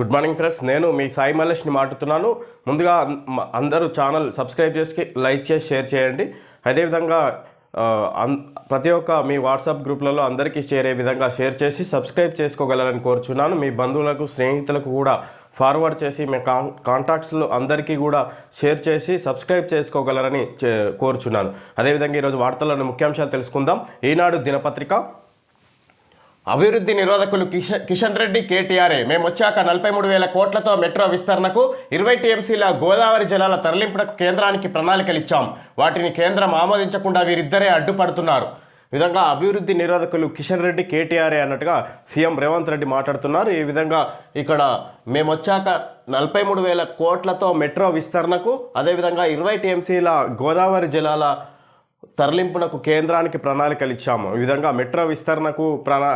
Good morning friends నేను మీ సాయి మల్లేష్ని మాట్లాడుతున్నాను. ముందుగా అందరూ ఛానల్ సబ్స్క్రైబ్ చేసి లైక్ చేసి షేర్ చేయండి. అదేవిధంగా అన్- ప్రతి ఒక్క మీ వాట్సాప్ గ్రూప్లలో అందరికీ షేర్ అయ్యే విధంగా షేర్ చేసి సబ్స్క్రైబ్ చేసుకోగలరని కోరుచున్నాను. మీ బంధువులకు స్నేహితులకు కూడా ఫార్వర్డ్ చేసి మీ కాన్ కాంటాక్ట్స్లో అందరికీ కూడా షేర్ చేసి సబ్స్క్రైబ్ చేసుకోగలరని చే- కోరుచున్నాను. అదేవిధంగా ఈరోజు వార్తలను ముఖ్యాంశాలు తెలుసుకుందాం. ఈనాడు దినపత్రిక అభివృద్ధి నిరోధకులు కిషన్ కిషన్ రెడ్డి కేటీఆర్ఏ మేము వచ్చాక నలభై మూడు వేల కోట్లతో మెట్రో విస్తరణకు ఇరవై టీఎంసీల గోదావరి జలాల తరలింపునకు కేంద్రానికి ప్రణాళికలు ఇచ్చాం వాటిని కేంద్రం ఆమోదించకుండా వీరిద్దరే అడ్డుపడుతున్నారు. విధంగా అభివృద్ధి నిరోధకులు కిషన్ రెడ్డి కేటీఆర్ఏ అన్నట్టుగా సీఎం రేవంత్ రెడ్డి మాట్లాడుతున్నారు. ఈ విధంగా ఇక్కడ మేము వచ్చాక నలభై మూడు వేల కోట్లతో మెట్రో విస్తరణకు అదేవిధంగా ఇరవై టీఎంసీల గోదావరి జలాల తరలింపునకు కేంద్రానికి ప్రణాళికలు ఇచ్చాము. ఈ విధంగా మెట్రో విస్తరణకు ప్రణా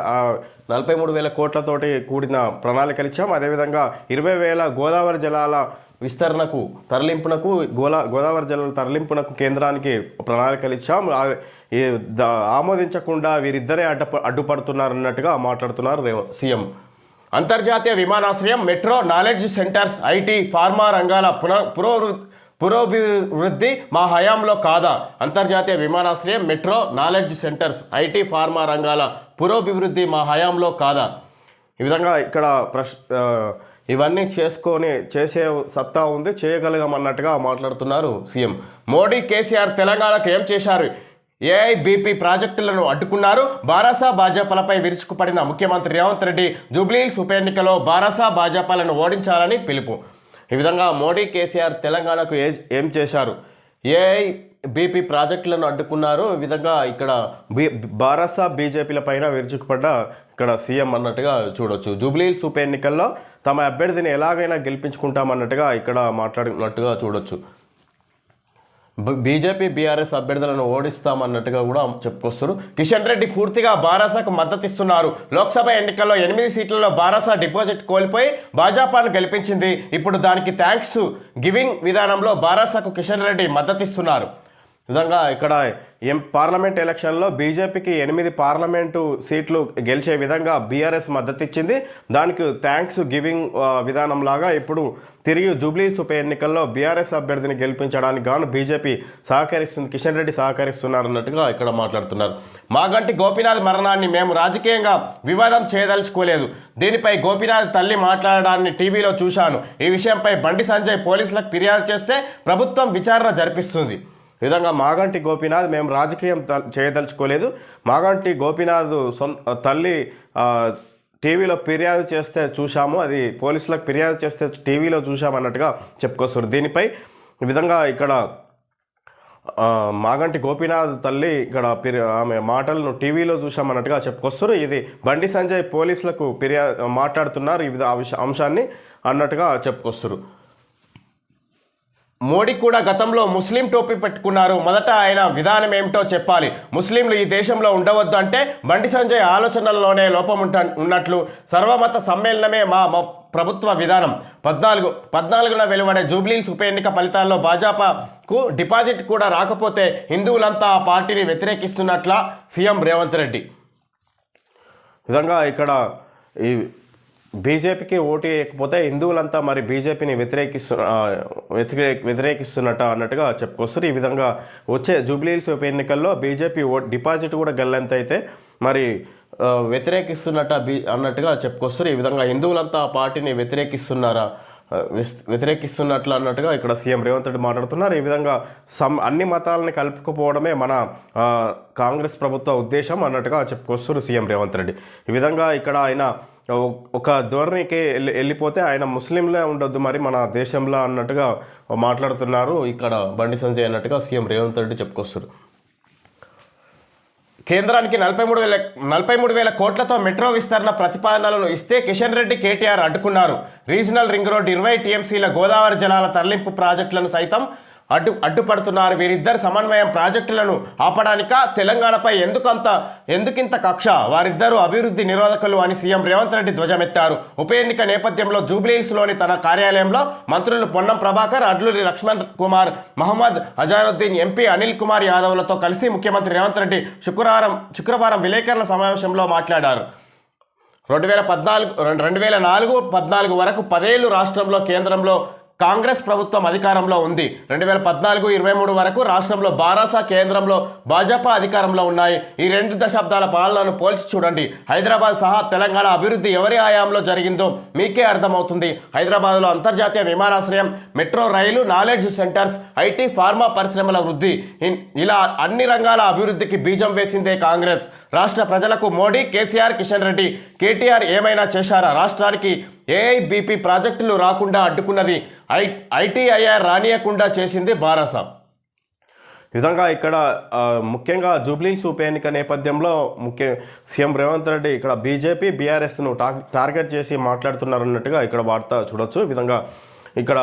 నలభై మూడు వేల కోట్లతోటి కూడిన ప్రణాళికలు ఇచ్చాము. అదేవిధంగా ఇరవై వేల గోదావరి జలాల విస్తరణకు తరలింపునకు గోలా గోదావరి జలాల తరలింపునకు కేంద్రానికి ప్రణాళికలు ఇచ్చాం ద- ఆమోదించకుండా వీరిద్దరే అడ్డ అడ్డుపడుతున్నారన్నట్టుగా మాట్లాడుతున్నారు రేవ సీఎం. అంతర్జాతీయ విమానాశ్రయం metro knowledge centres IT pharma రంగాల పునః పురోవృ పురోభివృద్ధి మా హయాంలో కాదా? అంతర్జాతీయ విమానాశ్రయం metro knowledge centres IT pharma రంగాల పురోభివృద్ధి మా హయాంలో కాదా? ఈ విధంగా ఇక్కడ ప్రశ్ ఇవన్నీ చేసుకొని చేసే సత్తా ఉంది చేయగలగమన్నట్టుగా మాట్లాడుతున్నారు సీఎం. మోడీ కేసీఆర్ తెలంగాణకు ఏం చేశారు? ఏఐబీపీ ప్రాజెక్టులను అడ్డుకున్నారు. బారాసా భాజపాలపై విరుచుకుపడిన ముఖ్యమంత్రి రేవంత్ రెడ్డి జూబ్లీహిల్స్ ఉప ఎన్నికలో బారాసా భాజపాలను ఓడించాలని పిలుపు. ఈ విధంగా మోడీ కేసీఆర్ తెలంగాణకు ఏ ఏం చేశారు? ఏఐ బీపీ ప్రాజెక్టులను అడ్డుకున్నారు. ఈ విధంగా ఇక్కడ బీ బారసా బీజేపీల పైన విరుచుకుపడ్డ ఇక్కడ సీఎం అన్నట్టుగా చూడొచ్చు. జూబ్లీహిల్స్ ఉప ఎన్నికల్లో తమ అభ్యర్థిని ఎలాగైనా గెలిపించుకుంటామన్నట్టుగా ఇక్కడ మాట్లాడినట్టుగా చూడొచ్చు. బీజేపీ బీఆర్ఎస్ అభ్యర్థులను ఓడిస్తామన్నట్టుగా కూడా చెప్పుకొస్తారు. కిషన్ రెడ్డి పూర్తిగా బారాసాకు మద్దతిస్తున్నారు లోక్సభ ఎన్నికల్లో ఎనిమిది సీట్లలో బారాసా డిపాజిట్ కోల్పోయి భాజపాను గెలిపించింది. ఇప్పుడు దానికి థ్యాంక్స్ గివింగ్ విధానంలో బారాసాకు కిషన్ రెడ్డి మద్దతిస్తున్నారు విధంగా ఇక్కడ ఎం పార్లమెంట్ ఎలక్షన్లో బీజేపీకి ఎనిమిది పార్లమెంటు సీట్లు గెలిచే విధంగా బీఆర్ఎస్ మద్దతు ఇచ్చింది దానికి థ్యాంక్స్ గివింగ్ విధానంలాగా విధానం లాగా ఇప్పుడు తిరిగి జూబ్లీస్ ఉప ఎన్నికల్లో బీఆర్ఎస్ అభ్యర్థిని గెలిపించడానికి గాను బీజేపీ సహకరిస్తుంది. కిషన్ రెడ్డి సహకరిస్తున్నారు అన్నట్టుగా ఇక్కడ మాట్లాడుతున్నారు. మాగంటి గోపీనాథ్ మరణాన్ని మేము రాజకీయంగా వివాదం చేయదలుచుకోలేదు. దీనిపై గోపీనాథ్ తల్లి మాట్లాడడాన్ని టీవీలో చూశాను. ఈ విషయంపై బండి సంజయ్ పోలీసులకు ఫిర్యాదు చేస్తే ప్రభుత్వం విచారణ జరిపిస్తుంది. విధంగా మాగంటి గోపీనాథ్ మేము రాజకీయం త- చేయదలుచుకోలేదు. మాగంటి గోపీనాథ్ సొంత తల్లి టీవీలో ఫిర్యాదు చేస్తే చూశాము. అది పోలీసులకు ఫిర్యాదు చేస్తే టీవీలో చూశామన్నట్టుగా చెప్పుకొస్తారు దీనిపై ఈ విధంగా ఇక్కడ మాగంటి గోపీనాథ్ తల్లి ఇక్కడ ఆమె మాటలను టీవీలో చూశామన్నట్టుగా చెప్పుకొస్తారు ఇది బండి సంజయ్ పోలీసులకు ఫిర్యాదు మాట్లాడుతున్నారు. ఈ విధ అంశాన్ని అన్నట్టుగా చెప్పుకొస్తారు మోడీ కూడా గతంలో ముస్లిం టోపీ పెట్టుకున్నారు. మొదట ఆయన విధానం ఏమిటో చెప్పాలి. ముస్లింలు ఈ దేశంలో ఉండవద్దు అంటే బండి సంజయ్ ఆలోచనల్లోనే లోపం ఉంట ఉన్నట్లు సర్వమత సమ్మేళనమే మా ప్రభుత్వ విధానం. పద్నాలుగు పద్నాలుగున వెలువడే జూబ్లీల్స్ ఉప ఎన్నిక ఫలితాల్లో భాజపాకు డిపాజిట్ కూడా రాకపోతే హిందువులంతా ఆ పార్టీని వ్యతిరేకిస్తున్నట్ల సీఎం రేవంత్ రెడ్డి. విధంగా ఇక్కడ ఈ బీజేపీకి ఓటు వేయకపోతే హిందువులంతా మరి బీజేపీని వ్యతిరేకిస్తు వ్యతిరే వ్యతిరేకిస్తున్నట్ట అన్నట్టుగా చెప్పుకొస్తారు. ఈ విధంగా వచ్చే జూబ్లీహిల్స్ ఉప ఎన్నికల్లో బీజేపీ ఓ డిపాజిట్ కూడా గల్లంత అయితే మరి వ్యతిరేకిస్తున్నట్ట బీ అన్నట్టుగా చెప్పుకొస్తారు. ఈ విధంగా హిందువులంతా ఆ పార్టీని వ్యతిరేకిస్తున్నారా? వ్యతిరేకిస్తున్నట్లు అన్నట్టుగా ఇక్కడ సీఎం రేవంత్ రెడ్డి మాట్లాడుతున్నారు. ఈ విధంగా సమ్ అన్ని మతాలని కలుపుకుపోవడమే మన కాంగ్రెస్ ప్రభుత్వ ఉద్దేశం అన్నట్టుగా చెప్పుకొస్తారు సీఎం రేవంత్ రెడ్డి. ఈ విధంగా ఇక్కడ ఆయన ఒక ధోరణికి వెళ్ళి వెళ్ళిపోతే ఆయన ముస్లింలే ఉండొద్దు మరి మన దేశంలో అన్నట్టుగా మాట్లాడుతున్నారు. ఇక్కడ బండి సంజయ్ అన్నట్టుగా సీఎం రేవంత్ రెడ్డి చెప్పుకొస్తారు. కేంద్రానికి నలభై మూడు వేల నలభై మూడు వేల కోట్లతో మెట్రో విస్తరణ ప్రతిపాదనలను ఇస్తే కిషన్ రెడ్డి కేటీఆర్ అడ్డుకున్నారు. రీజనల్ రింగ్ రోడ్ ఇరవై టీఎంసీల గోదావరి జలాల తరలింపు ప్రాజెక్టులను సైతం అడ్డు అడ్డుపడుతున్నారు వీరిద్దరు సమన్వయం ప్రాజెక్టులను ఆపడానిక? తెలంగాణపై ఎందుకంత ఎందుకింత కక్ష? వారిద్దరూ అభివృద్ధి నిరోధకులు అని సీఎం రేవంత్ రెడ్డి ధ్వజమెత్తారు. ఉప ఎన్నిక నేపథ్యంలో జూబ్లీహిల్స్లోని తన కార్యాలయంలో మంత్రులు పొన్నం ప్రభాకర్ అడ్లూరి లక్ష్మణ్ కుమార్ మహమ్మద్ అజారుద్దీన్ ఎంపీ అనిల్ కుమార్ యాదవ్లతో కలిసి ముఖ్యమంత్రి రేవంత్ రెడ్డి శుక్రవారం శుక్రవారం విలేకరుల సమావేశంలో మాట్లాడారు. రెండు వేల పద్నాలుగు రెండు రెండు వేల నాలుగు పద్నాలుగు వరకు పదేళ్ళు రాష్ట్రంలో కేంద్రంలో కాంగ్రెస్ ప్రభుత్వం అధికారంలో ఉంది. రెండు వేల పద్నాలుగు ఇరవై మూడు వరకు రాష్ట్రంలో బారాసా కేంద్రంలో భాజపా అధికారంలో ఉన్నాయి. ఈ రెండు దశాబ్దాల పాలనను పోల్చి చూడండి. హైదరాబాద్ సహా తెలంగాణ అభివృద్ధి ఎవరి ఆయాంలో జరిగిందో మీకే అర్థమవుతుంది. హైదరాబాద్లో అంతర్జాతీయ విమానాశ్రయం metro rail knowledge centres IT pharma పరిశ్రమల వృద్ధి. ఇలా అన్ని రంగాల అభివృద్ధికి బీజం వేసిందే కాంగ్రెస్. రాష్ట్ర ప్రజలకు మోడీ కేసీఆర్ కిషన్ రెడ్డి కేటీఆర్ ఏమైనా చేశారా? రాష్ట్రానికి ఏఐబీపీ ప్రాజెక్టులు రాకుండా అడ్డుకున్నది ఐ ఐటీఐఆర్ రానియకుండా చేసింది బారాసా విధంగా ఇక్కడ ముఖ్యంగా జూబ్లీన్స్ ఉప ఎన్నిక నేపథ్యంలో ముఖ్య సీఎం రేవంత్ రెడ్డి ఇక్కడ బీజేపీ బీఆర్ఎస్ను టార్గెట్ చేసి మాట్లాడుతున్నారన్నట్టుగా ఇక్కడ వార్త చూడొచ్చు. విధంగా ఇక్కడ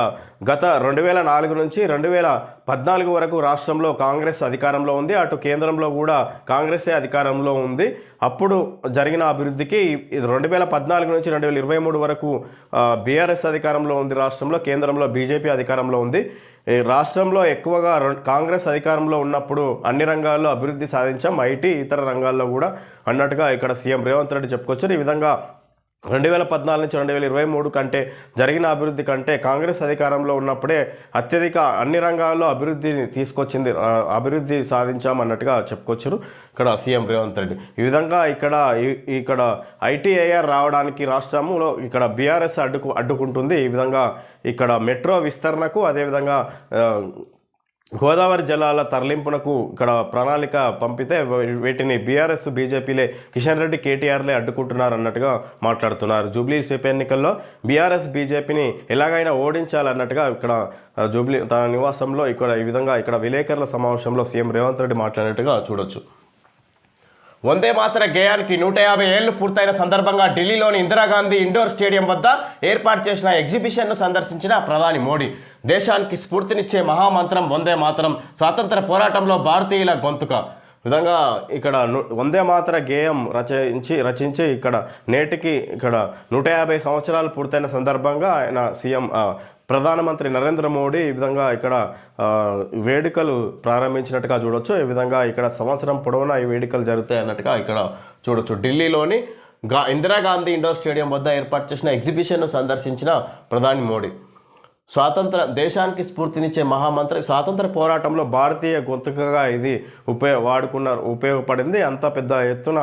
గత రెండు వేల నాలుగు నుంచి రెండు వేల పద్నాలుగు వరకు రాష్ట్రంలో కాంగ్రెస్ అధికారంలో ఉంది. అటు కేంద్రంలో కూడా కాంగ్రెసే అధికారంలో ఉంది. అప్పుడు జరిగిన అభివృద్ధికి రెండు వేల పద్నాలుగు నుంచి రెండు వేల ఇరవై మూడు వరకు బీఆర్ఎస్ అధికారంలో ఉంది రాష్ట్రంలో కేంద్రంలో బీజేపీ అధికారంలో ఉంది. ఈ రాష్ట్రంలో ఎక్కువగా కాంగ్రెస్ అధికారంలో ఉన్నప్పుడు అన్ని రంగాల్లో అభివృద్ధి సాధించాం. ఐటీ ఇతర రంగాల్లో కూడా అన్నట్టుగా ఇక్కడ సీఎం రేవంత్ రెడ్డి చెప్పుకొచ్చారు. ఈ విధంగా రెండు వేల పద్నాలుగు నుంచి రెండు వేల ఇరవై మూడు కంటే జరిగిన అభివృద్ధి కంటే కాంగ్రెస్ అధికారంలో ఉన్నప్పుడే అత్యధిక అన్ని రంగాల్లో అభివృద్ధిని తీసుకొచ్చింది అభివృద్ధి సాధించాం అన్నట్టుగా చెప్పుకొచ్చారు ఇక్కడ సీఎం రేవంత్ రెడ్డి. ఈ విధంగా ఇక్కడ ఇక్కడ ఐటీఐఆర్ రావడానికి రాష్ట్రంలో ఇక్కడ బీఆర్ఎస్ అడ్డుకు అడ్డుకుంటుంది. ఈ విధంగా ఇక్కడ మెట్రో విస్తరణకు అదేవిధంగా గోదావరి జలాల తరలింపునకు ఇక్కడ ప్రణాళిక పంపితే వీటిని బీఆర్ఎస్ బీజేపీలే కిషన్ రెడ్డి కేటీఆర్లే అడ్డుకుంటున్నారు అన్నట్టుగా మాట్లాడుతున్నారు. జూబ్లీ ఉప ఎన్నికల్లో బీఆర్ఎస్ బీజేపీని ఎలాగైనా ఓడించాలన్నట్టుగా ఇక్కడ జూబ్లీ తన నివాసంలో ఇక్కడ ఈ విధంగా ఇక్కడ విలేకరుల సమావేశంలో సీఎం రేవంత్ రెడ్డి మాట్లాడినట్టుగా చూడొచ్చు. వందే మాతర గేయానికి నూట యాభై ఏళ్ళు పూర్తయిన సందర్భంగా ఢిల్లీలోని ఇందిరాగాంధీ ఇండోర్ స్టేడియం వద్ద ఏర్పాటు చేసిన ఎగ్జిబిషన్ను సందర్శించిన ప్రధాని మోడీ. దేశానికి స్ఫూర్తినిచ్చే మహామంత్రం వందే మాత్రం స్వాతంత్ర పోరాటంలో భారతీయుల గొంతుక. విధంగా ఇక్కడ వందే మాత్ర గేయం రచయించి రచించి ఇక్కడ నేటికి ఇక్కడ నూట యాభై సంవత్సరాలు పూర్తయిన సందర్భంగా ఆయన సీఎం ప్రధానమంత్రి నరేంద్ర మోడీ ఈ విధంగా ఇక్కడ వేడుకలు ప్రారంభించినట్టుగా చూడొచ్చు. ఈ విధంగా ఇక్కడ సంవత్సరం పొడవునా ఈ వేడుకలు జరుగుతాయి అన్నట్టుగా ఇక్కడ చూడొచ్చు. ఢిల్లీలోని గా ఇందిరాగాంధీ ఇండోర్ స్టేడియం వద్ద ఏర్పాటు చేసిన ఎగ్జిబిషన్ను సందర్శించిన ప్రధాని మోడీ. స్వాతంత్ర దేశానికి స్ఫూర్తినిచ్చే మహామంత్ర స్వాతంత్ర పోరాటంలో భారతీయ గొంతుకగా ఇది ఉపయోగ వాడుకున్నారు ఉపయోగపడింది. అంత పెద్ద ఎత్తున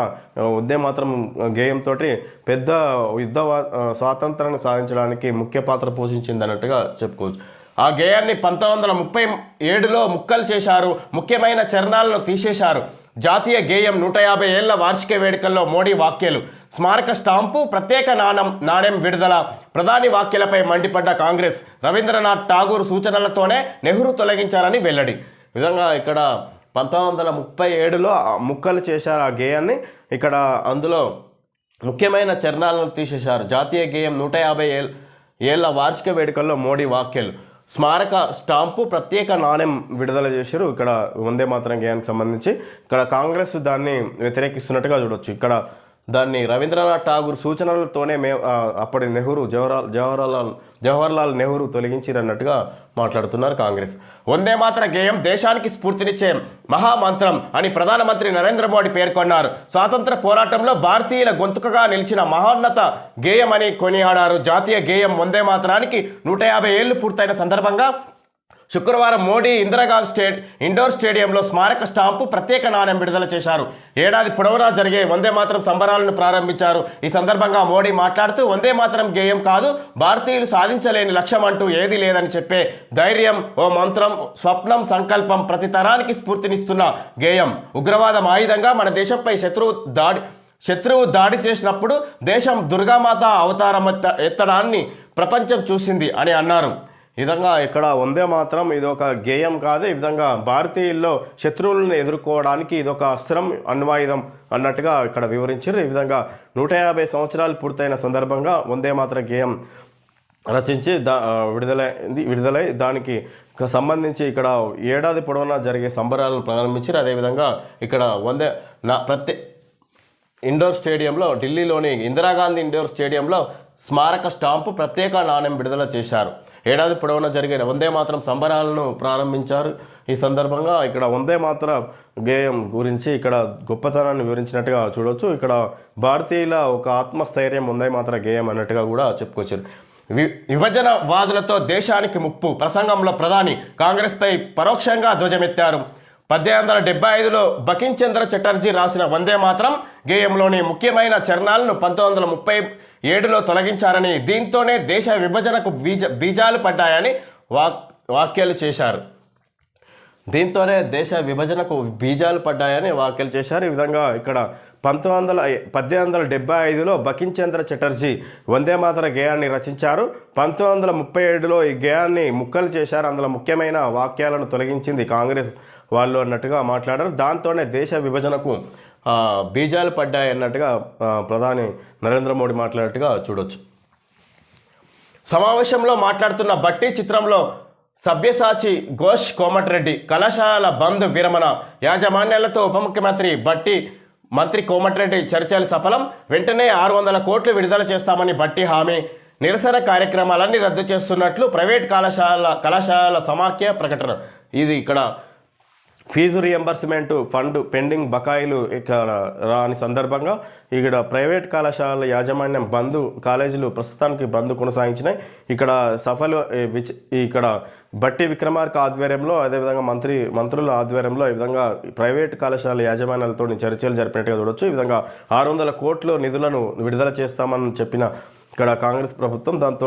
ఉద్దే మాత్రం గేయంతో పెద్ద యుద్ధ స్వాతంత్రాన్ని సాధించడానికి ముఖ్య పాత్ర పోషించింది అన్నట్టుగా చెప్పుకోవచ్చు. ఆ గేయాన్ని పంతొమ్మిది వందల ముప్పై ఏడులో ముక్కలు చేశారు ముఖ్యమైన చరణాలను తీసేశారు. జాతీయ గేయం నూట యాభై ఏళ్ళ వార్షిక వేడుకల్లో మోడీ వాక్యాలు. స్మారక స్టాంపు ప్రత్యేక నాణం నాణ్యం విడుదల. ప్రధాని వాక్యాలపై మండిపడ్డ కాంగ్రెస్. రవీంద్రనాథ్ ఠాగూర్ సూచనలతోనే నెహ్రూ తొలగించారని వెల్లడి. విధంగా ఇక్కడ పంతొమ్మిది వందల ముప్పై ఏడులో ముక్కలు చేశారు ఆ గేయాన్ని. ఇక్కడ అందులో ముఖ్యమైన చరణాలను తీసేశారు. జాతీయ గేయం నూట యాభై ఏళ్ళ వార్షిక వేడుకల్లో మోడీ వాక్యాలు. స్మారక స్టాంపు ప్రత్యేక నాణ్యం విడుదల చేశారు. ఇక్కడ వందే మాత్రం గేయానికి సంబంధించి ఇక్కడ కాంగ్రెస్ దాన్ని వ్యతిరేకిస్తున్నట్టుగా చూడొచ్చు. ఇక్కడ దాన్ని రవీంద్రనాథ్ ఠాగూర్ సూచనలతోనే మే అప్పటి నెహ్రూ జవహర్లాల్ జవహర్లాల్ జవహర్లాల్ నెహ్రూ తొలగించిరన్నట్టుగా మాట్లాడుతున్నారు కాంగ్రెస్. వందే మాత్ర గేయం దేశానికి స్ఫూర్తినిచ్చే మహామంత్రం అని ప్రధానమంత్రి నరేంద్ర మోడీ పేర్కొన్నారు. స్వాతంత్ర పోరాటంలో భారతీయుల గొంతుకగా నిలిచిన మహోన్నత గేయం అని కొనియాడారు. జాతీయ గేయం వందే మాత్రానికి నూట యాభై ఏళ్ళు పూర్తయిన సందర్భంగా శుక్రవారం మోడీ ఇందిరాగాంధీ స్టేట్ ఇండోర్ స్టేడియంలో స్మారక స్టాంపు ప్రత్యేక నాణ్యం విడుదల చేశారు. ఏడాది పొడవునా జరిగే వందే మాత్రం సంబరాలను ప్రారంభించారు. ఈ సందర్భంగా మోడీ మాట్లాడుతూ వందే మాత్రం గేయం కాదు భారతీయులు సాధించలేని లక్ష్యం అంటూ ఏదీ లేదని చెప్పే ధైర్యం ఓ మంత్రం స్వప్నం సంకల్పం ప్రతి తరానికి స్ఫూర్తినిస్తున్న గేయం. ఉగ్రవాదం ఆయుధంగా మన దేశంపై శత్రువు దాడి శత్రువు దాడి చేసినప్పుడు దేశం దుర్గామాత అవతారం ఎత్తడాన్ని ప్రపంచం చూసింది అని అన్నారు. ఈ విధంగా ఇక్కడ వందే మాత్రం ఇది ఒక గేయం కాదు ఈ విధంగా భారతీయుల్లో శత్రువులను ఎదుర్కోవడానికి ఇది ఒక అస్త్రం అణ్వాయుధం అన్నట్టుగా ఇక్కడ వివరించారు. ఈ విధంగా నూట యాభై సంవత్సరాలు పూర్తయిన సందర్భంగా వందే మాత్ర గేయం రచించి దా విడుదలైంది విడుదలై దానికి సంబంధించి ఇక్కడ ఏడాది పొడవునా జరిగే సంబరాలను ప్రారంభించారు. అదేవిధంగా ఇక్కడ వందే నా ప్రతి ఇండోర్ స్టేడియంలో ఢిల్లీలోని ఇందిరాగాంధీ ఇండోర్ స్టేడియంలో స్మారక స్టాంపు ప్రత్యేక నాణ్యం విడుదల చేశారు. ఏడాది పొడవునా జరిగిన వందే మాత్రం సంబరాలను ప్రారంభించారు. ఈ సందర్భంగా ఇక్కడ వందే మాత్ర గేయం గురించి ఇక్కడ గొప్పతనాన్ని వివరించినట్టుగా చూడవచ్చు ఇక్కడ భారతీయుల ఒక ఆత్మస్థైర్యం వందే మాత్ర గేయం అన్నట్టుగా కూడా చెప్పుకొచ్చారు. వి విభజన వాదులతో దేశానికి ముప్పు ప్రసంగంలో ప్రధాని కాంగ్రెస్పై పరోక్షంగా ధ్వజమెత్తారు. పద్దెనిమిది వందల డెబ్బై ఐదులో బకించంద్ర చటర్జీ రాసిన వందే మాత్రం గేయంలోని ముఖ్యమైన చరణాలను పంతొమ్మిది వందల ముప్పై ఏడులో తొలగించారని దీంతోనే దేశ విభజనకు బీజ బీజాలు పడ్డాయని వాక్ వ్యాఖ్యలు చేశారు. దీంతోనే దేశ విభజనకు బీజాలు పడ్డాయని వ్యాఖ్యలు చేశారు. ఈ విధంగా ఇక్కడ పంతొమ్మిది వందల పద్దెనిమిది వందల డెబ్బై ఐదులో బకించంద్ర చటర్జీ వందే మాతర గేయాన్ని రచించారు. పంతొమ్మిది వందల ముప్పై ఏడులో ఈ గేయాన్ని ముక్కలు చేశారు. అందులో ముఖ్యమైన వాక్యాలను తొలగించింది కాంగ్రెస్ వాళ్ళు అన్నట్టుగా మాట్లాడారు. దాంతోనే దేశ విభజనకు బీజాలు పడ్డాయి అన్నట్టుగా ప్రధాని నరేంద్ర మోడీ మాట్లాడినట్టుగా చూడొచ్చు. సమావేశంలో మాట్లాడుతున్న బట్టి చిత్రంలో సభ్యసాచి ఘోష్ కోమటిరెడ్డి కళాశాల బంద్ విరమణ యాజమాన్యాలతో ఉప ముఖ్యమంత్రి బట్టి మంత్రి కోమటిరెడ్డి చర్చలు సఫలం వెంటనే ఆరు వందల కోట్లు విడుదల చేస్తామని బట్టి హామీ నిరసన కార్యక్రమాలన్నీ రద్దు చేస్తున్నట్లు ప్రైవేట్ కళాశాల కళాశాల సమాఖ్య ప్రకటన. ఇది ఇక్కడ ఫీజు రియంబర్స్మెంట్ ఫండ్ పెండింగ్ బకాయిలు ఇక్కడ రాని సందర్భంగా ఇక్కడ ప్రైవేట్ కళాశాల యాజమాన్యం బంద్ కాలేజీలు ప్రస్తుతానికి బంద్ కొనసాగించినాయి. ఇక్కడ సఫలు విచ- ఇక్కడ బట్టి విక్రమార్క ఆధ్వర్యంలో అదేవిధంగా మంత్రి మంత్రుల ఆధ్వర్యంలో ఈ విధంగా ప్రైవేట్ కళాశాల యాజమాన్యాలతో చర్చలు జరిపినట్టుగా చూడొచ్చు. ఈ విధంగా ఆరు వందల కోట్ల నిధులను విడుదల చేస్తామని చెప్పిన ఇక్కడ కాంగ్రెస్ ప్రభుత్వం దాంతో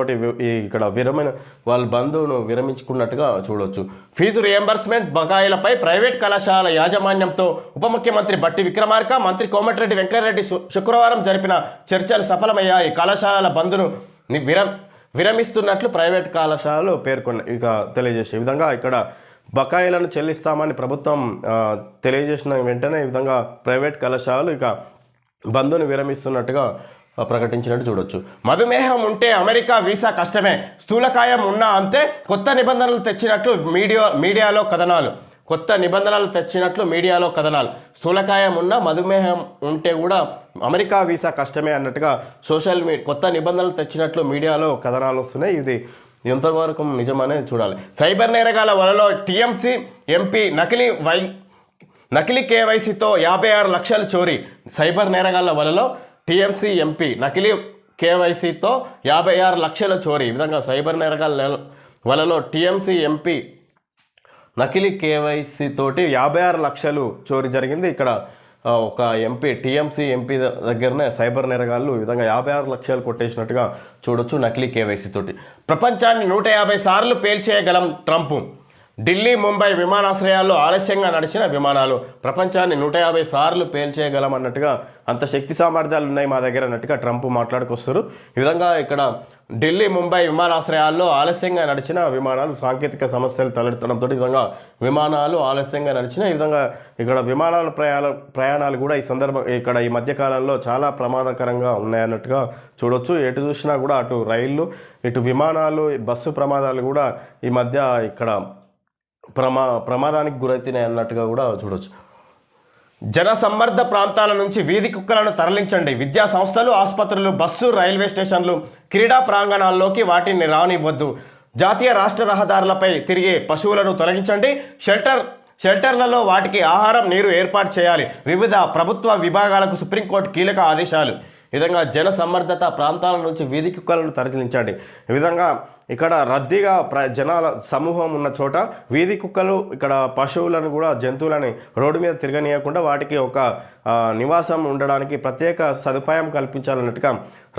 ఇక్కడ విరమణ వాళ్ళ బంధువును విరమించుకున్నట్టుగా చూడొచ్చు. ఫీజు రియంబర్స్మెంట్ బకాయిలపై ప్రైవేట్ కళాశాల యాజమాన్యంతో ఉప ముఖ్యమంత్రి బట్టి విక్రమార్క మంత్రి కోమటిరెడ్డి వెంకటరెడ్డి శుక్రవారం జరిపిన చర్చలు సఫలమయ్యాయి. కళాశాల బంధును విర విరం విరమిస్తున్నట్లు ప్రైవేట్ కళాశాలలు పేర్కొన్నాయి ఇక తెలియజేసే విధంగా ఇక్కడ బకాయిలను చెల్లిస్తామని ప్రభుత్వం తెలియజేసిన వెంటనే ఈ విధంగా ప్రైవేట్ కళాశాలలు ఇక బంధుని విరమిస్తున్నట్టుగా ప్రకటించినట్టు చూడొచ్చు. మధుమేహం ఉంటే అమెరికా వీసా కష్టమే. స్థూలకాయం ఉన్నా అంతే కొత్త నిబంధనలు తెచ్చినట్లు మీడియా మీడియాలో కథనాలు. కొత్త నిబంధనలు తెచ్చినట్లు మీడియాలో కథనాలు. స్థూలకాయం ఉన్న మధుమేహం ఉంటే కూడా అమెరికా వీసా కష్టమే అన్నట్టుగా సోషల్ మీడియా కొత్త నిబంధనలు తెచ్చినట్లు మీడియాలో కథనాలు వస్తున్నాయి. ఇది ఎంతవరకు నిజమనేది చూడాలి. సైబర్ నేరగాల వలలో టీఎంసీ ఎంపీ నకిలీ వై నకిలీ కేవైసీతో యాభై ఆరు లక్షల చోరీ. సైబర్ నేరగాళ్ళ వలలో టీఎంసీ ఎంపీ నకిలీ కేవైసీతో యాభై ఆరు లక్షల చోరీ. ఈ విధంగా సైబర్ నేరగాళ్ళ వలలో టీఎంసీ ఎంపీ నకిలీ కేవైసీ తోటి యాభై ఆరు లక్షలు చోరీ జరిగింది. ఇక్కడ ఒక ఎంపీ టీఎంసీ ఎంపీ దగ్గరనే సైబర్ నేరగాళ్ళు ఈ విధంగా యాభై ఆరు లక్షలు కొట్టేసినట్టుగా చూడొచ్చు నకిలీ కేవైసీ తోటి ప్రపంచాన్ని నూట యాభై సార్లు పేల్చేయగలం ట్రంప్. ఢిల్లీ ముంబై విమానాశ్రయాల్లో ఆలస్యంగా నడిచిన విమానాలు ప్రపంచాన్ని నూట యాభై సార్లు పేల్చేయగలం అన్నట్టుగా అంత శక్తి సామర్థ్యాలు ఉన్నాయి మా దగ్గర అన్నట్టుగా ట్రంప్ మాట్లాడుకొస్తారు. ఈ విధంగా ఇక్కడ ఢిల్లీ ముంబై విమానాశ్రయాల్లో ఆలస్యంగా నడిచిన విమానాలు సాంకేతిక సమస్యలు తలెత్తడంతో ఈ విధంగా విమానాలు ఆలస్యంగా నడిచిన ఈ విధంగా ఇక్కడ విమానాల ప్రయాణ ప్రయాణాలు కూడా ఈ సందర్భం ఇక్కడ ఈ మధ్యకాలంలో చాలా ప్రమాదకరంగా ఉన్నాయన్నట్టుగా చూడొచ్చు. ఎటు చూసినా కూడా అటు రైళ్ళు ఇటు విమానాలు బస్సు ప్రమాదాలు కూడా ఈ మధ్య ఇక్కడ ప్రమా ప్రమాదానికి గురైతున్నాయి అన్నట్టుగా కూడా చూడొచ్చు. జనసమ్మర్ద ప్రాంతాల నుంచి వీధి కుక్కలను తరలించండి. విద్యా సంస్థలు ఆసుపత్రులు బస్సు రైల్వే స్టేషన్లు క్రీడా ప్రాంగణాల్లోకి వాటిని రానివ్వద్దు. జాతీయ రాష్ట్ర రహదారులపై తిరిగే పశువులను తొలగించండి. షెల్టర్ షెల్టర్లలో వాటికి ఆహారం నీరు ఏర్పాటు చేయాలి. వివిధ ప్రభుత్వ విభాగాలకు సుప్రీంకోర్టు కీలక ఆదేశాలు. విధంగా జన సమర్థత ప్రాంతాల నుంచి వీధి కుక్కలను తరలించండి. ఈ విధంగా ఇక్కడ రద్దీగా ప్ర జనాల సమూహం ఉన్న చోట వీధి కుక్కలు ఇక్కడ పశువులను కూడా జంతువులని రోడ్డు మీద తిరగనీయకుండా వాటికి ఒక నివాసం ఉండడానికి ప్రత్యేక సదుపాయం కల్పించాలన్నట్టుగా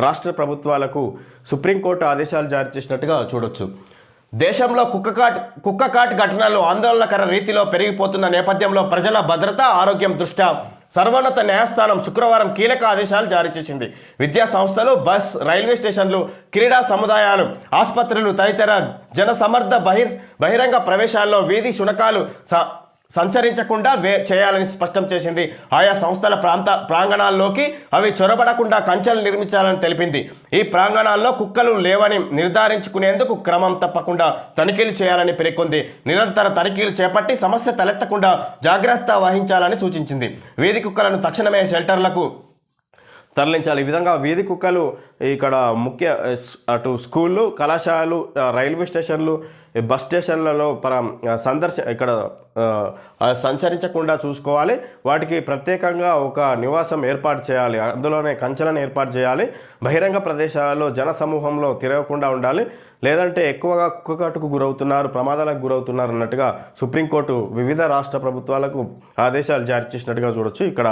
రాష్ట్ర ప్రభుత్వాలకు సుప్రీంకోర్టు ఆదేశాలు జారీ చేసినట్టుగా చూడొచ్చు. దేశంలో కుక్కకాట్ కుక్కకాట్ ఘటనలు ఆందోళనకర రీతిలో పెరిగిపోతున్న నేపథ్యంలో ప్రజల భద్రత ఆరోగ్యం దృష్ట్యా సర్వోన్నత న్యాయస్థానం శుక్రవారం కీలక ఆదేశాలు జారీ చేసింది. విద్యా సంస్థలు బస్ రైల్వే స్టేషన్లు క్రీడా సముదాయాలు ఆసుపత్రులు తదితర జన సమర్థ బహిర్ బహిరంగ ప్రవేశాల్లో వీధి శునకాలు స సంచరించకుండా వే చేయాలని స్పష్టం చేసింది. ఆయా సంస్థల ప్రాంత ప్రాంగణాల్లోకి అవి చొరబడకుండా కంచెలు నిర్మించాలని తెలిపింది. ఈ ప్రాంగణాల్లో కుక్కలు లేవని నిర్ధారించుకునేందుకు క్రమం తప్పకుండా తనిఖీలు చేయాలని పేర్కొంది. నిరంతర తనిఖీలు చేపట్టి సమస్య తలెత్తకుండా జాగ్రత్త వహించాలని సూచించింది. వీధి కుక్కలను తక్షణమే షెల్టర్లకు తరలించాలి. ఈ విధంగా వీధి కుక్కలు ఇక్కడ ముఖ్య అటు స్కూళ్ళు కళాశాలలు రైల్వే స్టేషన్లు బస్ స్టేషన్లలో పర సందర్శ ఇక్కడ సంచరించకుండా చూసుకోవాలి. వాటికి ప్రత్యేకంగా ఒక నివాసం ఏర్పాటు చేయాలి. అందులోనే కంచెలను ఏర్పాటు చేయాలి. బహిరంగ ప్రదేశాలలో జన సమూహంలో తిరగకుండా ఉండాలి. లేదంటే ఎక్కువగా కుక్కకాటుకు గురవుతున్నారు ప్రమాదాలకు గురవుతున్నారు అన్నట్టుగా సుప్రీంకోర్టు వివిధ రాష్ట్ర ప్రభుత్వాలకు ఆదేశాలు జారీ చేసినట్టుగా చూడొచ్చు. ఇక్కడ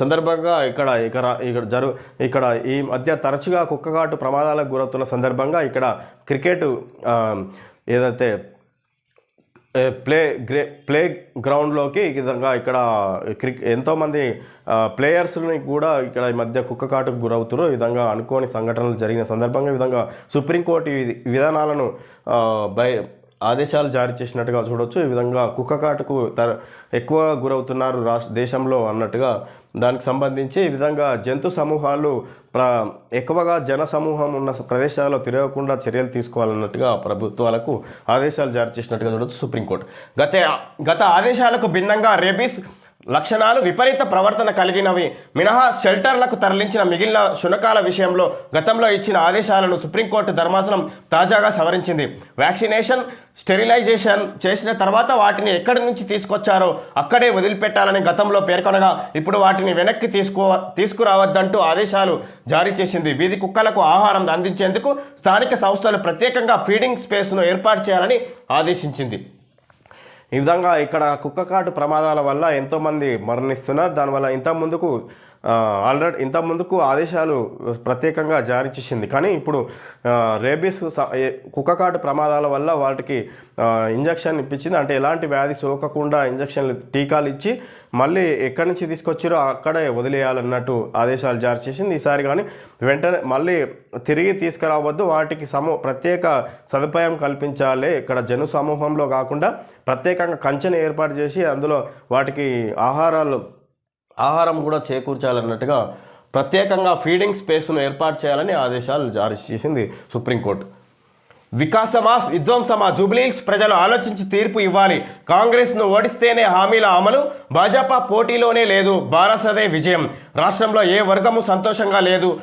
సందర్భంగా ఇక్కడ ఇక్కడ ఇక్కడ జరు ఇక్కడ ఈ మధ్య తరచుగా కుక్కకాటు ప్రమాదాలకు గురవుతున్న సందర్భంగా ఇక్కడ క్రికెట్ ఏదైతే ప్లే గ్రే ప్లే గ్రౌండ్లోకి ఈ విధంగా ఇక్కడ క్రిక్ ఎంతోమంది ప్లేయర్స్ని కూడా ఇక్కడ ఈ మధ్య కుక్క కాటుకు గురవుతున్నారు. ఈ విధంగా అనుకోని సంఘటనలు జరిగిన సందర్భంగా ఈ విధంగా సుప్రీంకోర్టు విధానాలను బై ఆదేశాలు జారీ చేసినట్టుగా చూడొచ్చు. ఈ విధంగా కుక్క కాటుకు తర ఎక్కువగా గురవుతున్నారు రాష్ట్ర దేశంలో అన్నట్టుగా దానికి సంబంధించి ఈ విధంగా జంతు సమూహాలు ప్ర ఎక్కువగా జన సమూహం ఉన్న ప్రదేశాల్లో తిరగకుండా చర్యలు తీసుకోవాలన్నట్టుగా ప్రభుత్వాలకు ఆదేశాలు జారీ చేసినట్టుగా చూడవచ్చు సుప్రీంకోర్టు. గత గత ఆదేశాలకు భిన్నంగా రేబీస్ లక్షణాలు విపరీత ప్రవర్తన కలిగినవి. మినహా షెల్టర్లకు తరలించిన మిగిలిన శునకాల విషయంలో గతంలో ఇచ్చిన ఆదేశాలను సుప్రీంకోర్టు ధర్మాసనం తాజాగా సవరించింది. వ్యాక్సినేషన్ స్టెరిలైజేషన్ చేసిన తర్వాత వాటిని ఎక్కడి నుంచి తీసుకొచ్చారో అక్కడే వదిలిపెట్టాలని గతంలో పేర్కొనగా ఇప్పుడు వాటిని వెనక్కి తీసుకో తీసుకురావద్దంటూ ఆదేశాలు జారీ చేసింది. వీధి కుక్కలకు ఆహారం అందించేందుకు స్థానిక సంస్థలు ప్రత్యేకంగా ఫీడింగ్ స్పేస్ను ఏర్పాటు చేయాలని ఆదేశించింది. ఈ విధంగా ఇక్కడ కుక్క కాటు ప్రమాదాల వల్ల ఎంతోమంది మరణిస్తున్నారు. దానివల్ల ఇంత ముందుకు ఆల్రెడీ ఇంత ముందుకు ఆదేశాలు ప్రత్యేకంగా జారీ చేసింది. కానీ ఇప్పుడు రేబీస్ స- కుక్క ప్రమాదాల వల్ల వాటికి ఇంజక్షన్ ఇప్పించింది. అంటే ఎలాంటి వ్యాధి సోకకుండా ఇంజక్షన్లు టీకాలు ఇచ్చి మళ్ళీ ఎక్కడి నుంచి తీసుకొచ్చారో అక్కడే వదిలేయాలన్నట్టు ఆదేశాలు జారీ చేసింది. ఈసారి కానీ వెంటనే మళ్ళీ తిరిగి తీసుకురావద్దు. వాటికి సమూ ప్రత్యేక సదుపాయం కల్పించాలి. ఇక్కడ జను సమూహంలో కాకుండా ప్రత్యేకంగా కంచెను ఏర్పాటు చేసి అందులో వాటికి ఆహారాలు ఆహారం కూడా చేకూర్చాలన్నట్టుగా ప్రత్యేకంగా ఫీడింగ్ స్పేస్ను ఏర్పాటు చేయాలని ఆదేశాలు జారీ చేసింది సుప్రీంకోర్టు. వికాసమా విధ్వంసమా జూబ్లీల్స్ ప్రజలు ఆలోచించి తీర్పు ఇవ్వాలి. కాంగ్రెస్ను ఓడిస్తేనే హామీల అమలు. భాజపా పోటీలోనే లేదు. బారసదే విజయం. రాష్ట్రంలో ఏ వర్గము సంతోషంగా లేదు.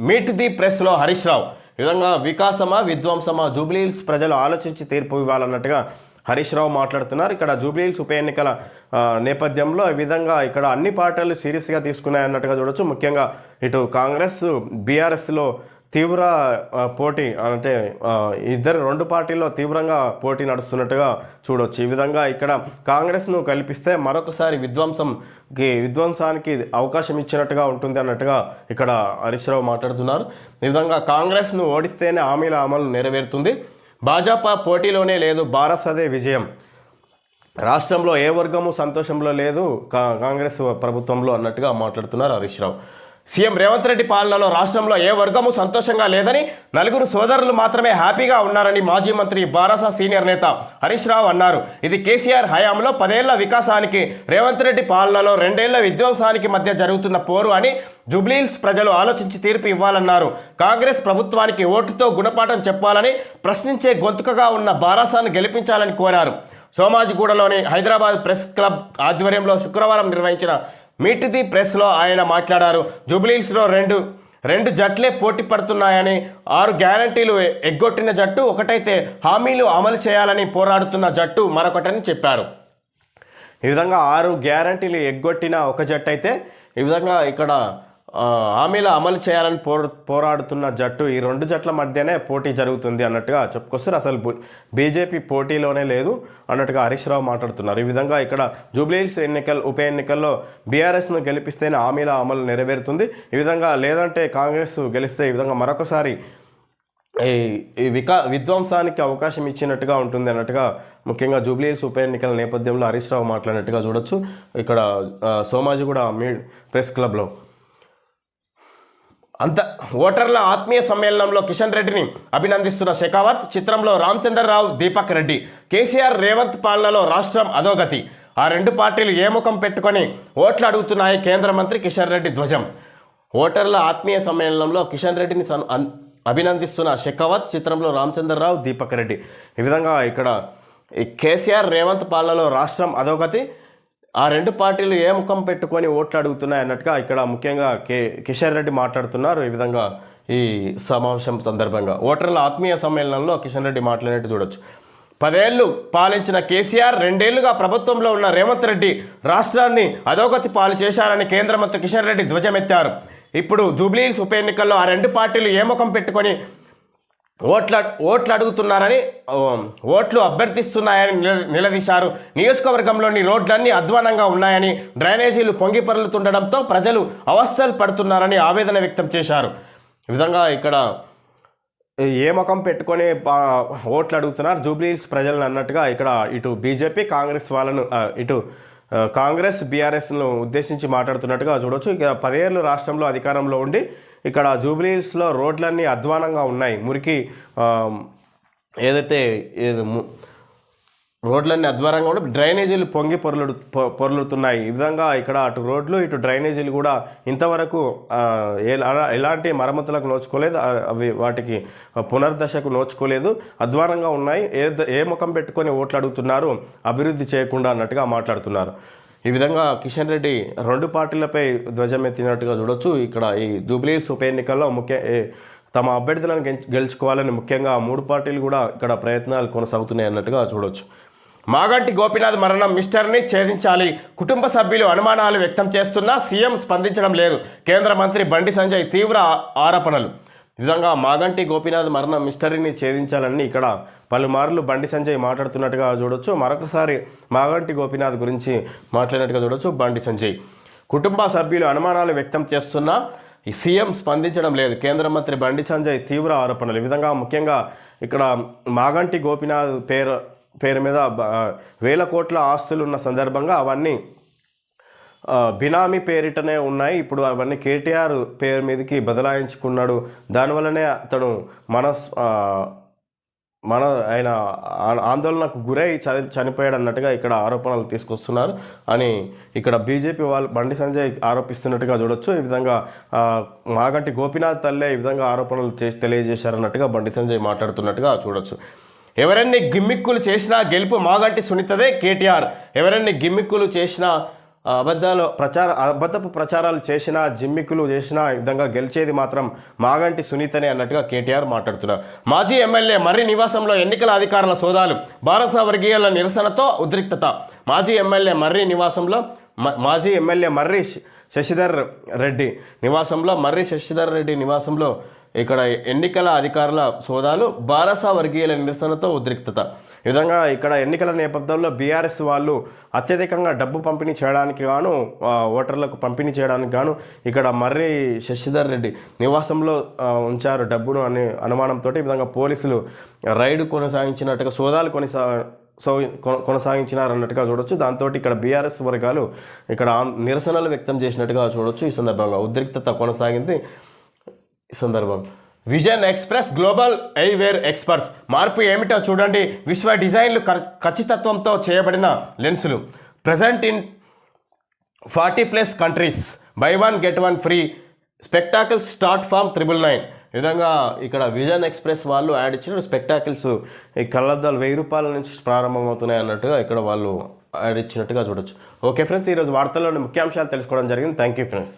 మీట్ ది ప్రెస్లో హరీష్ రావు. విధంగా వికాసమా విధ్వంసమా జూబ్లీల్స్ ప్రజలు ఆలోచించి తీర్పు ఇవ్వాలన్నట్టుగా హరీష్ రావు మాట్లాడుతున్నారు. ఇక్కడ జూబ్లీహిల్స్ ఉప ఎన్నికల నేపథ్యంలో ఈ విధంగా ఇక్కడ అన్ని పార్టీలు సీరియస్గా తీసుకున్నాయన్నట్టుగా చూడొచ్చు. ముఖ్యంగా ఇటు కాంగ్రెస్ బీఆర్ఎస్లో తీవ్ర పోటీ అంటే ఇద్దరు రెండు పార్టీల్లో తీవ్రంగా పోటీ నడుస్తున్నట్టుగా చూడొచ్చు. ఈ విధంగా ఇక్కడ కాంగ్రెస్ను కల్పిస్తే మరొకసారి విధ్వంసంకి విధ్వంసానికి అవకాశం ఇచ్చినట్టుగా ఉంటుంది అన్నట్టుగా ఇక్కడ హరీష్ రావు మాట్లాడుతున్నారు. ఈ విధంగా కాంగ్రెస్ను ఓడిస్తేనే హామీల అమలు నెరవేరుతుంది. భాజపా పోటీలోనే లేదు భారత్ అదే విజయం. రాష్ట్రంలో ఏ వర్గము సంతోషంలో లేదు కా- కాంగ్రెస్ ప్రభుత్వంలో అన్నట్టుగా మాట్లాడుతున్నారు హరీష్ రావు. సీఎం రేవంత్ రెడ్డి పాలనలో రాష్ట్రంలో ఏ వర్గము సంతోషంగా లేదని నలుగురు సోదరులు మాత్రమే హ్యాపీగా ఉన్నారని మాజీ మంత్రి బారాసా సీనియర్ నేత హరీష్ రావు అన్నారు. ఇది కేసీఆర్ హయాంలో పదేళ్ళ వికాసానికి రేవంత్ రెడ్డి పాలనలో రెండేళ్ళ విధ్వంసానికి మధ్య జరుగుతున్న పోరు అని జుబ్లీల్స్ ప్రజలు ఆలోచించి తీర్పు ఇవ్వాలన్నారు. కాంగ్రెస్ ప్రభుత్వానికి ఓటుతో గుణపాఠం చెప్పాలని ప్రశ్నించే గొంతుకగా ఉన్న బారాసాను గెలిపించాలని కోరారు. సోమాజిగూడలోని హైదరాబాద్ ప్రెస్ క్లబ్ ఆధ్వర్యంలో శుక్రవారం నిర్వహించిన మీట్ ది ప్రెస్లో ఆయన మాట్లాడారు. జూబ్లీహిల్స్లో రెండు రెండు జట్లే పోటీ పడుతున్నాయని ఆరు గ్యారంటీలు ఎగ్గొట్టిన జట్టు ఒకటైతే హామీలు అమలు చేయాలని పోరాడుతున్న జట్టు మరొకటని చెప్పారు. ఈ విధంగా ఆరు గ్యారంటీలు ఎగ్గొట్టిన ఒక జట్టు అయితే ఈ విధంగా ఇక్కడ హామీల అమలు చేయాలని పోర్ పోరాడుతున్న జట్టు ఈ రెండు జట్ల మధ్యనే పోటీ జరుగుతుంది అన్నట్టుగా చెప్పుకొస్తారు. అసలు బీజేపీ పోటీలోనే లేదు అన్నట్టుగా హరీష్ రావు మాట్లాడుతున్నారు. ఈ విధంగా ఇక్కడ జూబ్లీహిల్స్ ఎన్నికలు ఉప ఎన్నికల్లో బీఆర్ఎస్ను గెలిపిస్తేనే హామీల అమలు నెరవేరుతుంది. ఈ విధంగా లేదంటే కాంగ్రెస్ గెలిస్తే ఈ విధంగా మరొకసారి ఈ ఈ వికా విధ్వంసానికి అవకాశం ఇచ్చినట్టుగా ఉంటుంది అన్నట్టుగా ముఖ్యంగా జూబ్లీహిల్స్ ఉప ఎన్నికల నేపథ్యంలో హరీష్ రావు మాట్లాడినట్టుగా చూడొచ్చు. ఇక్కడ ఆ, సోమాజిగూడ మీ ప్రెస్ క్లబ్లో అంత ఓటర్ల ఆత్మీయ సమ్మేళనంలో కిషన్ రెడ్డిని అభినందిస్తున్న షెకావత్ చిత్రంలో రామచంద్రరావు దీపక్ రెడ్డి కేసీఆర్ రేవంత్ పాలనలో రాష్ట్రం అధోగతి. ఆ రెండు పార్టీలు ఏ ముఖం పెట్టుకొని ఓట్లు అడుగుతున్నాయి కేంద్ర మంత్రి కిషన్ రెడ్డి ధ్వజం? ఓటర్ల ఆత్మీయ సమ్మేళనంలో కిషన్ రెడ్డిని అభినందిస్తున్న షెకావత్ చిత్రంలో రామచంద్రరావు దీపక్ రెడ్డి. ఈ విధంగా ఇక్కడ ఈ కేసీఆర్ రేవంత్ పాలనలో రాష్ట్రం అధోగతి. ఆ రెండు పార్టీలు ఏ ముఖం పెట్టుకొని ఓట్లు అడుగుతున్నాయి అన్నట్టుగా ఇక్కడ ముఖ్యంగా కే కిషన్ రెడ్డి మాట్లాడుతున్నారు. ఈ విధంగా ఈ సమావేశం సందర్భంగా ఓటర్ల ఆత్మీయ సమ్మేళనంలో కిషన్ రెడ్డి మాట్లాడినట్టు చూడొచ్చు. పదేళ్ళు పాలించిన కేసీఆర్ రెండేళ్ళుగా ప్రభుత్వంలో ఉన్న రేవంత్ రెడ్డి రాష్ట్రాన్ని అధోగతి పాలు చేశారని కేంద్ర మంత్రి కిషన్ రెడ్డి ధ్వజమెత్తారు. ఇప్పుడు జూబ్లీహిల్స్ ఉప ఎన్నికల్లో ఆ రెండు పార్టీలు ఏ ముఖం పెట్టుకొని ఓట్ల ఓట్లు అడుగుతున్నారని ఓట్లు అభ్యర్థిస్తున్నాయని నిల- నిలదీశారు. నియోజకవర్గంలోని రోడ్లన్నీ అధ్వానంగా ఉన్నాయని డ్రైనేజీలు పొంగిపరలుతుండడంతో ప్రజలు అవస్థలు పడుతున్నారని ఆవేదన వ్యక్తం చేశారు. ఈ విధంగా ఇక్కడ ఏ ముఖం పెట్టుకొని పా- ఓట్లు అడుగుతున్నారు జూబ్లీహిల్స్ ప్రజలను అన్నట్టుగా ఇక్కడ ఇటు బీజేపీ కాంగ్రెస్ వాళ్ళను ఇటు కాంగ్రెస్ బీఆర్ఎస్ను ఉద్దేశించి మాట్లాడుతున్నట్టుగా చూడొచ్చు. ఇక పదేళ్ళు రాష్ట్రంలో అధికారంలో ఉండి ఇక్కడ జూబ్లీహిల్స్లో రోడ్లన్నీ అధ్వానంగా ఉన్నాయి. మురికి ఏదైతే ఏది రోడ్లన్నీ అధ్వారంగా ఉండి డ్రైనేజీలు పొంగి పొరలు పొరలుతున్నాయి పొర్లుతున్నాయి. ఈ విధంగా ఇక్కడ అటు రోడ్లు ఇటు డ్రైనేజీలు కూడా ఇంతవరకు ఎలా- ఎలాంటి మరమ్మతులకు నోచుకోలేదు. అవి వాటికి పునర్దశకు నోచుకోలేదు. అధ్వానంగా ఉన్నాయి. ఏ ద- ఏ ముఖం పెట్టుకొని ఓట్లు అడుగుతున్నారు? అభివృద్ధి చేయకుండా అన్నట్టుగా మాట్లాడుతున్నారు. ఈ విధంగా కిషన్ రెడ్డి రెండు పార్టీలపై ధ్వజమెత్తినట్టుగా చూడొచ్చు. ఇక్కడ ఈ జూబ్లీహిల్స్ ఉప ఎన్నికల్లో ముఖ్య తమ అభ్యర్థులను గెలుచుకోవాలని ముఖ్యంగా మూడు పార్టీలు కూడా ఇక్కడ ప్రయత్నాలు కొనసాగుతున్నాయి అన్నట్టుగా చూడొచ్చు. మాగంటి గోపీనాథ్ మరణం మిస్టర్ని ఛేదించాలి. కుటుంబ సభ్యులు అనుమానాలు వ్యక్తం చేస్తున్నా సీఎం స్పందించడం లేదు. కేంద్ర మంత్రి బండి సంజయ్ తీవ్ర ఆరోపణలు. విధంగా మాగంటి గోపీనాథ్ మరణం మిస్టరీని ఛేదించాలని ఇక్కడ పలుమార్లు బండి సంజయ్ మాట్లాడుతున్నట్టుగా చూడొచ్చు. మరొకసారి మాగంటి గోపీనాథ్ గురించి మాట్లాడినట్టుగా చూడొచ్చు బండి సంజయ్. కుటుంబ సభ్యులు అనుమానాలు వ్యక్తం చేస్తున్నా ఈ సీఎం స్పందించడం లేదు. కేంద్ర మంత్రి బండి సంజయ్ తీవ్ర ఆరోపణలు. ఈ విధంగా ముఖ్యంగా ఇక్కడ మాగంటి గోపీనాథ్ పేరు పేరు మీద వేల కోట్ల ఆస్తులు ఉన్న సందర్భంగా అవన్నీ బినామీ పేరిటనే ఉన్నాయి. ఇప్పుడు అవన్నీ కేటీఆర్ పేరు మీదకి బదలాయించుకున్నాడు. దానివల్లనే అతను మనస్ మన ఆయన ఆందోళనకు గురై చని చనిపోయాడు అన్నట్టుగా ఇక్కడ ఆరోపణలు తీసుకొస్తున్నారు అని ఇక్కడ బీజేపీ వాళ్ళు బండి సంజయ్ ఆరోపిస్తున్నట్టుగా చూడొచ్చు. ఈ విధంగా మాగంటి గోపీనాథ్ తల్లే ఈ విధంగా ఆరోపణలు చేసి తెలియజేశారన్నట్టుగా బండి సంజయ్ మాట్లాడుతున్నట్టుగా చూడొచ్చు. ఎవరన్ని గిమ్మిక్కులు చేసినా గెలుపు మాగంటి సునీతదే కేటీఆర్. ఎవరన్ని గిమ్మిక్కులు చేసినా అబద్ధాలు ప్రచార అబద్ధపు ప్రచారాలు చేసినా జిమ్మిక్కులు చేసినా విధంగా గెలిచేది మాత్రం మాగంటి సునీతనే అన్నట్టుగా కేటీఆర్ మాట్లాడుతున్నారు. మాజీ ఎమ్మెల్యే మర్రి నివాసంలో ఎన్నికల అధికారుల సోదాలు భారత వర్గీయుల నిరసనతో ఉద్రిక్తత. మాజీ ఎమ్మెల్యే మర్రి నివాసంలో మాజీ ఎమ్మెల్యే మర్రి శశిధర్ రెడ్డి నివాసంలో మర్రి శశిధర్ రెడ్డి నివాసంలో ఇక్కడ ఎన్నికల అధికారుల సోదాలు బారస వర్గీయుల నిరసనతో ఉద్రిక్తత. ఈ విధంగా ఇక్కడ ఎన్నికల నేపథ్యంలో బీఆర్ఎస్ వాళ్ళు అత్యధికంగా డబ్బు పంపిణీ చేయడానికి గాను ఓటర్లకు పంపిణీ చేయడానికి గాను ఇక్కడ మర్రి శశిధర్ రెడ్డి నివాసంలో ఉంచారు డబ్బును అనే అనుమానంతో ఈ విధంగా పోలీసులు రైడ్ కొనసాగించినట్టుగా సోదాలు కొనసా సో కొనసాగించినారన్నట్టుగా చూడొచ్చు. దాంతో ఇక్కడ బీఆర్ఎస్ వర్గాలు ఇక్కడ నిరసనలు వ్యక్తం చేసినట్టుగా చూడొచ్చు. ఈ సందర్భంగా ఉద్రిక్తత కొనసాగింది ఈ సందర్భం. Vision express global eyewear experts. మార్పు ఏమిటో చూడండి. విశ్వ డిజైన్లు ఖచ్చితత్వంతో చేయబడిన లెన్సులు. Present in forty plus countries. Buy one get one free. Spectacles start from triple nine. విధంగా ఇక్కడ విజన్ ఎక్స్ప్రెస్ వాళ్ళు యాడ్ ఇచ్చిన స్పెక్టాకిల్స్ ఈ కళ్ళద్దాలు వెయ్యి రూపాయల నుంచి ప్రారంభమవుతున్నాయి అన్నట్టుగా ఇక్కడ వాళ్ళు యాడ్ ఇచ్చినట్టుగా చూడొచ్చు. ఓకే ఫ్రెండ్స్ ఈరోజు వార్తల్లోని ముఖ్యాంశాలు తెలుసుకోవడం జరిగింది. Thank you friends.